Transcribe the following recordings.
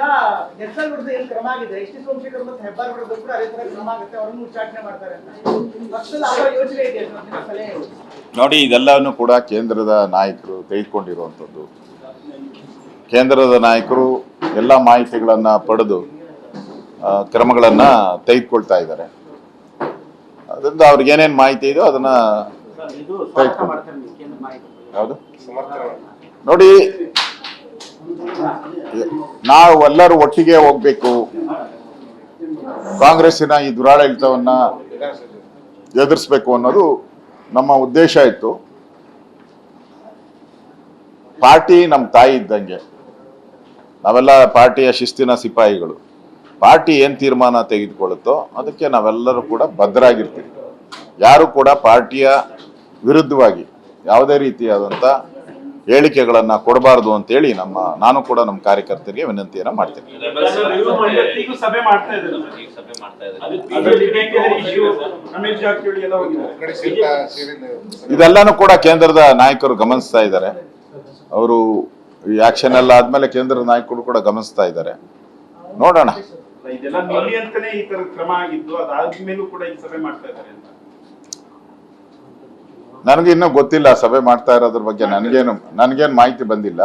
ಈಗ ನೆಕ್ಸಲ್ ವಿರುದ್ಧ ಏನ್ ಕ್ರಮ ಆಗಿದೆ? ಎಸ್ ಟಿ ಸೋಮಶೇಖರ್ ಮತ್ತು ಹೆಬ್ಬಾರ್ ವಿರುದ್ಧ ಕೂಡ ಅದೇ ತರ ಕ್ರಮ ಆಗುತ್ತೆ. ಅವರನ್ನು ಉಚ್ಚಾಟನೆ ಮಾಡ್ತಾರೆ. ಅಂತ ಪಕ್ಷದಲ್ಲಿ ಯೋಚನೆ ಇದೆ ಸಲಹೆ ನೋಡಿ ಇದೆಲ್ಲವನ್ನು ಕೂಡ ಕೇಂದ್ರದ ನಾಯಕರು ತೆಗೆದುಕೊಂಡಿರುವಂಥದ್ದು. ಕೇಂದ್ರದ ನಾಯಕರು ಎಲ್ಲ ಮಾಹಿತಿಗಳನ್ನು ಪಡೆದು ಕ್ರಮಗಳನ್ನು ಕ್ರಮಗಳನ್ನ ತೆಗೆದುಕೊಳ್ತಾ ಇದ್ದಾರೆ. ಅದರಿಂದ ಅವ್ರಿಗೆ ಏನೇನು ಮಾಹಿತಿ ಇದೆಯೋ ಅದನ್ನ ತೆಗೆದುಕೊಂಡು ಯಾವುದು ನೋಡಿ ನಾವು ಎಲ್ಲರೂ ಒಟ್ಟಿಗೆ ಹೋಗ್ಬೇಕು. ಕಾಂಗ್ರೆಸ್ಸಿನ ಈ ದುರಾಡಳಿತವನ್ನ ಎದುರಿಸ್ಬೇಕು ಅನ್ನೋದು ನಮ್ಮ ಉದ್ದೇಶ ಇತ್ತು. ಪಾರ್ಟಿ ನಮ್ಮ ತಾಯಿ ಇದ್ದಂಗೆ. ನಾವೆಲ್ಲ ಪಾರ್ಟಿಯ ಶಿಸ್ತಿನ ಸಿಪಾಯಿಗಳು. ಪಾರ್ಟಿ ಏನು ತೀರ್ಮಾನ ತೆಗೆದುಕೊಳ್ಳುತ್ತೋ ಅದಕ್ಕೆ ನಾವೆಲ್ಲರೂ ಕೂಡ ಭದ್ರಾಗಿರ್ತೀವಿ. ಯಾರು ಕೂಡ ಪಾರ್ಟಿಯ ವಿರುದ್ಧವಾಗಿ ಯಾವುದೇ ರೀತಿಯಾದಂಥ ಹೇಳಿಕೆಗಳನ್ನು ಕೊಡಬಾರ್ದು ಅಂತೇಳಿ ನಮ್ಮ ನಾನು ಕೂಡ ನಮ್ಮ ಕಾರ್ಯಕರ್ತರಿಗೆ ವಿನಂತಿಯನ್ನು ಮಾಡ್ತೇನೆ. ಇದೆಲ್ಲಾನು ಸಭೆ ಮಾಡ್ತಾ ಇದ್ದಾರೆ. ಈಗ ಸಭೆ ಮಾಡ್ತಾ ಇದ್ದಾರೆ ಅದರಲ್ಲಿ ಬೇಕಿದ್ರೆ issue ರಮೇಶ್ ಜಾರಕಿಹೊಳಿ ಎಲ್ಲ ಹೋಗಿದ್ದಾರೆ ಇದೆಲ್ಲನೂ ಕೂಡ ಕೇಂದ್ರದ ನಾಯಕರು ಗಮನಿಸ್ತಾ ಇದ್ದಾರೆ. ಅವರು ಈ ಆಕ್ಷನ್ ಎಲ್ಲ ಆದ್ಮೇಲೆ ಕೇಂದ್ರದ ನಾಯಕರು ಕೂಡ ಗಮನಿಸ್ತಾ ಇದ್ದಾರೆ. ನೋಡೋಣ. ಇದೆಲ್ಲ ನಿಲ್ಲಿ ಅಂತಾನೆ ಈ ತರ ಕ್ರಮ ಆಗಿದ್ದು ಅದಾದ್ಮೇಲೂ ಕೂಡ ಈ ಸಭೆ ಮಾಡ್ತಾ ಇದ್ದಾರೆ ಅಂತ. ನನಗೆ ಇನ್ನೂ ಗೊತ್ತಿಲ್ಲ ಸಭೆ ಮಾಡ್ತಾ ಇರೋದ್ರ ಬಗ್ಗೆ ನನಗೇನು ನನಗೇನು ಮಾಹಿತಿ ಬಂದಿಲ್ಲ.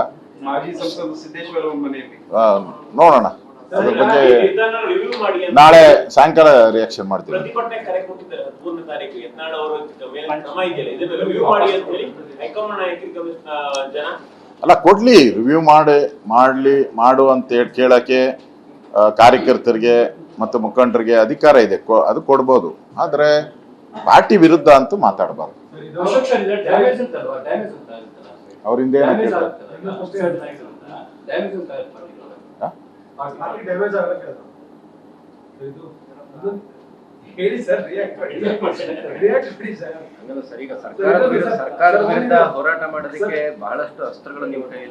ನೋಡೋಣ. ಅದ್ರ ಬಗ್ಗೆ ಇದನ್ನ ರಿವ್ಯೂ ಮಾಡಿ ಅಂತ. ನಾಳೆ ಸಾಯಂಕಾಲ ರಿಯಾಕ್ಷನ್ ಮಾಡ್ತೀನಿ. ಪ್ರತಿಭಟನೆ ಕರೆ ಕೊಟ್ಟಿದ್ದಾರೆ ಹದಿಮೂರನೇ ತಾರೀಕು ಯತ್ನಾಳ್ ಅವರು ಮೇಲೆ ಕ್ರಮ ಇದೆಯಲ್ಲ ಇದನ್ನ ರಿವ್ಯೂ ಮಾಡಿ ಅಂತ ಹೇಳಿ ಹೈಕಮಾಂಡ್ ನಾಯಕರಿಗೆ ಗಮನಿಸ ಜನ. ಅಲ್ಲ ಕೊಡ್ಲಿ ರಿವ್ಯೂ ಮಾಡಿ ಮಾಡಲಿ ಮಾಡು ಅಂತ ಹೇಳಿ ಕೇಳಕ್ಕೆ ಕಾರ್ಯಕರ್ತರಿಗೆ ಮತ್ತು ಮುಖಂಡರಿಗೆ ಅಧಿಕಾರ ಇದೆ ಕೊ- ಅದು ಕೊಡ್ಬೋದು. ಆದರೆ ಪಾರ್ಟಿ ವಿರುದ್ಧ ಅಂತೂ ಮಾತಾಡಬಾರ್ದು. ಅವರಿಂದ ಹೇಳಿ ಸರ್ ರಿಯಾಕ್ಟ್ ಮಾಡಿ. ರಿಯಾಕ್ಟ್ ಮಾಡಿ. ಸರ್ ಸರ್ಕಾರದ ವಿರುದ್ಧ ಸರ್ಕಾರದ ವಿರುದ್ಧ ಹೋರಾಟ ಮಾಡೋದಕ್ಕೆ ಬಹಳಷ್ಟು ಅಸ್ತ್ರಗಳು ನಿಮ್ಮ ಕೈಯಲ್ಲಿ